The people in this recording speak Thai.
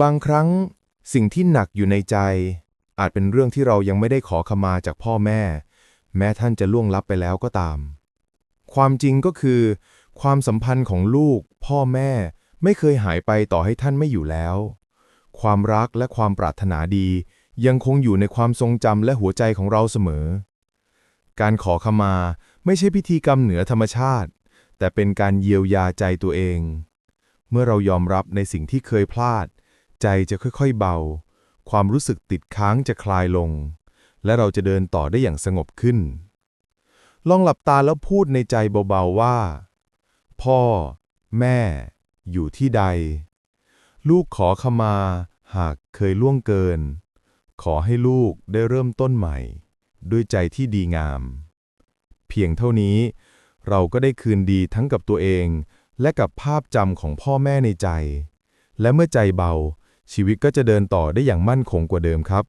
บางครั้งสิ่งที่หนักอยู่ในใจ อาจเป็นเรื่องที่เรายังไม่ได้ขอขมาจากพ่อแม่ แม้ท่านจะล่วงลับไปแล้วก็ตาม ความจริงก็คือ ความสัมพันธ์ของลูก พ่อแม่ไม่เคยหายไปต่อให้ท่านไม่อยู่แล้ว ความรักและความปรารถนาดี ยังคงอยู่ในความทรงจำและหัวใจของเราเสมอ การขอขมาไม่ใช่พิธีกรรมเหนือธรรมชาติ แต่เป็นการเยียวยาใจตัวเอง เมื่อเรายอมรับในสิ่งที่เคยพลาด ใจจะค่อยๆเบา ความรู้สึกติดค้างจะคลายลง และเราจะเดินต่อได้อย่างสงบขึ้น ลองหลับตาแล้วพูดในใจเบาๆว่า พ่อ แม่ อยู่ที่ใด ลูกขอขมา หากเคยล่วงเกิน ขอให้ลูกได้เริ่มต้นใหม่ ด้วยใจที่ดีงาม เพียงเท่านี้ เราก็ได้คืนดีทั้งกับตัวเอง และกับภาพจำของพ่อแม่ในใจและเมื่อใจเบา ชีวิตก็จะเดินต่อได้อย่างมั่นคงกว่าเดิมครับ